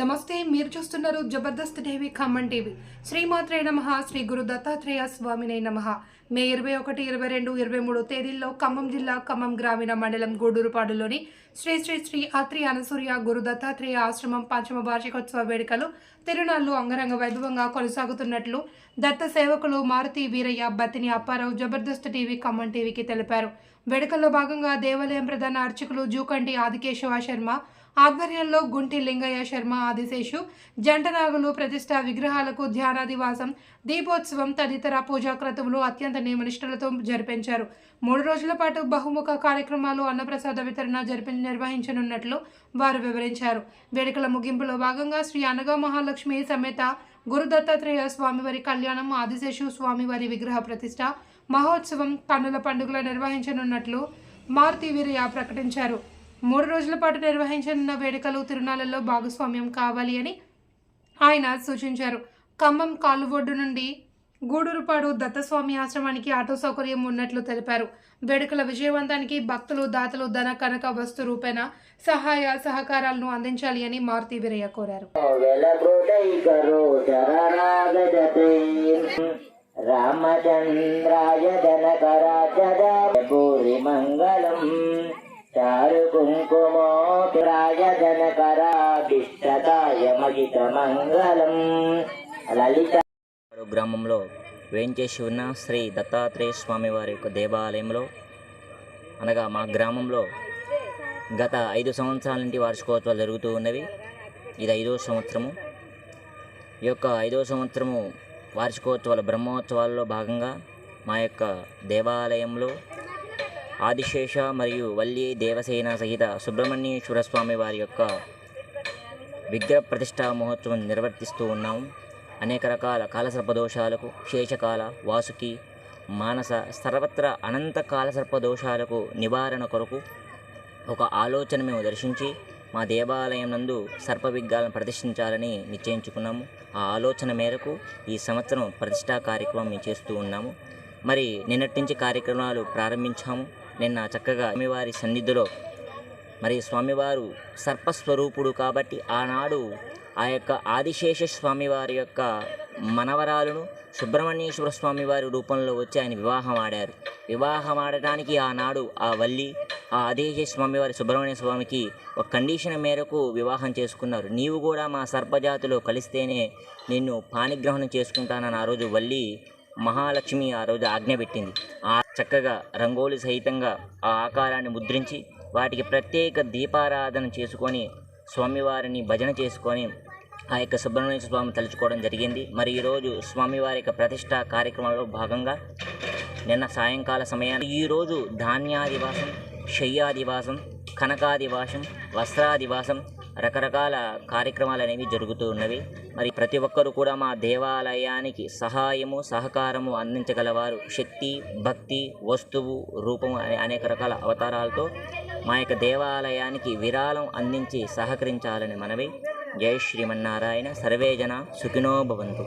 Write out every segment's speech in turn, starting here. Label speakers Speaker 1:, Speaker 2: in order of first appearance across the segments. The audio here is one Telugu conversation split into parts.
Speaker 1: నమస్తే మీరు చూస్తున్నారు జబర్దస్త్ టీవీ ఖమ్మం టీవీ. శ్రీమాత్రే నమ శ్రీ గురు దత్తాత్రేయ స్వామినే నమ. మే ఇరవై ఒకటి ఇరవై రెండు ఇరవై మూడు తేదీల్లో ఖమ్మం జిల్లా ఖమ్మం గ్రామీణ మండలం గూడూరుపాడులోని శ్రీ శ్రీ శ్రీ అత్రి అనసూర్య గురు దత్తాత్రేయ ఆశ్రమం పంచమ వార్షికోత్సవ వేడుకలు తిరునాళ్ళు అంగరంగ వైభవంగా కొనసాగుతున్నట్లు దత్త సేవకులు మారుతి వీరయ్య బతిని అప్పారావు జబర్దస్త్ టీవీ ఖమ్మం టీవీకి తెలిపారు. వేడుకల్లో భాగంగా దేవాలయం ప్రధాన అర్చకులు జూకంటి ఆదికేశవ శర్మ ఆధ్వర్యంలో గుంటి లింగయ్య శర్మ ఆదిశేషు జంటనాగులు ప్రతిష్ట విగ్రహాలకు ధ్యానాదివాసం దీపోత్సవం తదితర పూజా క్రతువులు అత్యంత నియమనిష్టలతో జరిపించారు. మూడు రోజుల పాటు బహుముఖ కార్యక్రమాలు అన్నప్రసాద వితరణ జరిపి నిర్వహించనున్నట్లు వారు వివరించారు. వేడుకల ముగింపులో భాగంగా శ్రీ అనగా మహాలక్ష్మి సమేత గురు దత్తాత్రేయ స్వామివారి కళ్యాణం ఆదిశేషు స్వామివారి విగ్రహ ప్రతిష్ట మహోత్సవం కన్నుల పండుగలు నిర్వహించనున్నట్లు మారుతి వీరయ్య ప్రకటించారు. మూడు రోజుల పాటు నిర్వహించనున్న వేడుకలు తిరునాళ్ళలో భాగస్వామ్యం కావాలి అని ఆయన సూచించారు. ఖమ్మం కాలువొడ్డు నుండి గూడూరుపాడు దత్తస్వామి ఆశ్రమానికి ఆటో సౌకర్యం ఉన్నట్లు తెలిపారు. వేడుకల విజయవంతానికి భక్తులు దాతలు ధన కనక వస్తు రూపేణ సహాయ సహకారాలను అందించాలి అని మారుతి వీరయ్య కోరారు.
Speaker 2: రామచంద్రాయ జనకరాజదా భూరి మంగళం చారు కుంకుమోరాయ జనకరాభిష్టతాయ మంగళం లలిత గ్రామంలో వేంచేసి ఉన్న శ్రీ దత్తాత్రేయ స్వామి వారి యొక్క దేవాలయంలో అనగా మా గ్రామంలో గత ఐదు సంవత్సరాల నుండి వార్షికోత్సవాలు జరుగుతూ ఉన్నవి. ఇది ఐదో సంవత్సరము. ఈ యొక్క ఐదో సంవత్సరము వార్షికోత్సవాల బ్రహ్మోత్సవాల్లో భాగంగా మా యొక్క దేవాలయంలో ఆదిశేష మరియు వల్లి దేవసేన సహిత సుబ్రహ్మణ్యేశ్వర స్వామి వారి యొక్క విగ్రహ ప్రతిష్టా మహోత్సవం నిర్వర్తిస్తూ ఉన్నాము అనేక రకాల కాలసర్పదోషాలకు శేషకాల వాసుకి మానస సర్వత్ర అనంత కాలసర్పదోషాలకు నివారణ కొరకు ఒక ఆలోచన మేము దర్శించి మా దేవాలయం నందు సర్ప విగ్రహాలను ప్రతిష్ఠించాలని నిశ్చయించుకున్నాము. ఆ ఆలోచన మేరకు ఈ సంవత్సరం ప్రతిష్టా కార్యక్రమం మేము చేస్తూ ఉన్నాము. మరి నిన్నటి నుంచి కార్యక్రమాలు ప్రారంభించాము. నిన్న చక్కగా స్వామివారి సన్నిధిలో మరి స్వామివారు సర్పస్వరూపుడు కాబట్టి ఆనాడు ఆ యొక్క ఆదిశేష స్వామివారి యొక్క మనవరాలను సుబ్రహ్మణ్యేశ్వర స్వామివారి రూపంలో వచ్చి ఆయన వివాహం ఆడారు. వివాహం ఆడటానికి ఆనాడు ఆ వల్లి ఆ ఆదిశేష స్వామివారి సుబ్రహ్మణ్య స్వామికి ఒక కండిషన్ మేరకు వివాహం చేసుకున్నారు. నీవు కూడా మా సర్పజాతిలో కలిస్తేనే నిన్ను పాణిగ్రహణం చేసుకుంటానని ఆ రోజు వల్లి మహాలక్ష్మి ఆ రోజు ఆజ్ఞ పెట్టింది. ఆ చక్కగా రంగోలి సహితంగా ఆ ఆకారాన్ని ముద్రించి వాటికి ప్రత్యేక దీపారాధన చేసుకొని స్వామివారిని భజన చేసుకొని ఆ యొక్క సుబ్రహ్మణ్య స్వామి తలుచుకోవడం జరిగింది. మరి ఈరోజు స్వామివారి యొక్క ప్రతిష్ట కార్యక్రమంలో భాగంగా నిన్న సాయంకాల సమయాన్ని ఈరోజు ధాన్యాదివాసం శయ్యాదివాసం కనకాదివాసం వస్త్రాదివాసం రకరకాల కార్యక్రమాలు అనేవి జరుగుతూ ఉన్నవి. మరి ప్రతి ఒక్కరూ కూడా మా దేవాలయానికి సహాయము సహకారము అందించగలవారు. శక్తి భక్తి వస్తువు రూపము అనే అనేక రకాల అవతారాలతో మా యొక్క దేవాలయానికి విరాళం అందించి సహకరించాలని మనవి. జై శ్రీమన్నారాయణ. సర్వే జన సుఖినో భవంతు.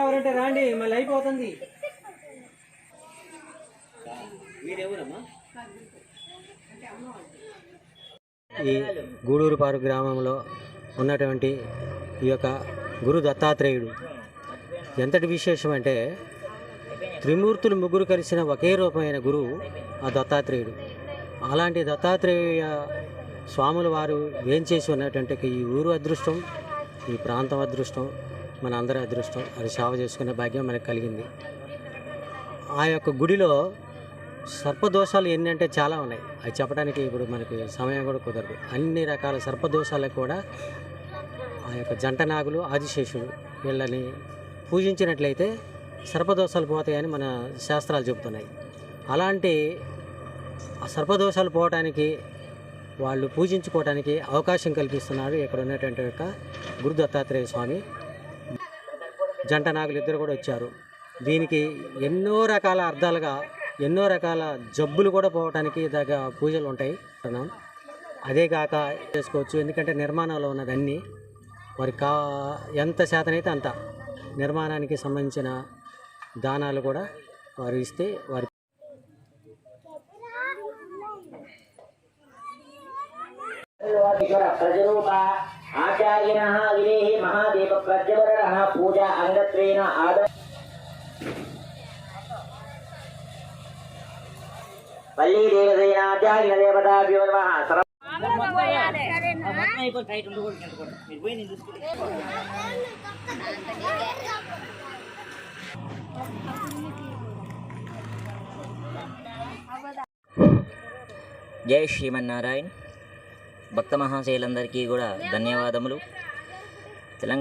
Speaker 3: ఎవరంటే రాండి మళ్ళీ అయిపోతుంది. మీరెవరమ్మా? ఈ గూడూరుపారు గ్రామంలో ఉన్నటువంటి ఈ యొక్క గురు దత్తాత్రేయుడు. ఎంతటి విశేషం అంటే త్రిమూర్తులు ముగ్గురు కలిసిన ఒకే రూపమైన గురువు ఆ దత్తాత్రేయుడు. అలాంటి దత్తాత్రేయ స్వాముల వారు వేంచేసి ఉన్నటువంటి ఈ ఊరు అదృష్టం ఈ ప్రాంతం అదృష్టం మన అందరి అదృష్టం అది సేవ చేసుకునే భాగ్యం మనకు కలిగింది. ఆ యొక్క గుడిలో సర్పదోషాలు ఎన్ని అంటే చాలా ఉన్నాయి. అవి చెప్పడానికి ఇప్పుడు మనకి సమయం కూడా కుదరదు. అన్ని రకాల సర్పదోషాలకు కూడా ఆ యొక్క జంట నాగులు ఆదిశేషుడు వీళ్ళని పూజించినట్లయితే సర్పదోషాలు పోతాయని మన శాస్త్రాలు చెబుతున్నాయి. అలాంటి ఆ సర్పదోషాలు పోవటానికి వాళ్ళు పూజించుకోవడానికి అవకాశం కల్పిస్తున్నారు ఇక్కడ ఉన్నటువంటి యొక్క గురు దత్తాత్రేయ స్వామి. జంట నాగులు ఇద్దరు కూడా వచ్చారు. దీనికి ఎన్నో రకాల అర్థాలుగా ఎన్నో రకాల జబ్బులు కూడా పోవటానికి దగ్గర పూజలు ఉంటాయి అంటున్నాం. అదే కాక చేసుకోవచ్చు ఎందుకంటే నిర్మాణంలో ఉన్నదన్నీ వారి కా ఎంత శాతనైతే అంత నిర్మాణానికి సంబంధించిన దానాలు కూడా వారు ఇస్తే వారి
Speaker 2: ఈశ్వర విదేహి మహాదేవ ప్రజ్వరణ పూజ అంగత్వేన ఆద పల్లీ దేవసేనాచార్య దేవతాభ్యో నమః జై శ్రీమన్నారాయణ్. భక్త మహాశైలందరికీ కూడా ధన్యవాదములు. తెలంగాణ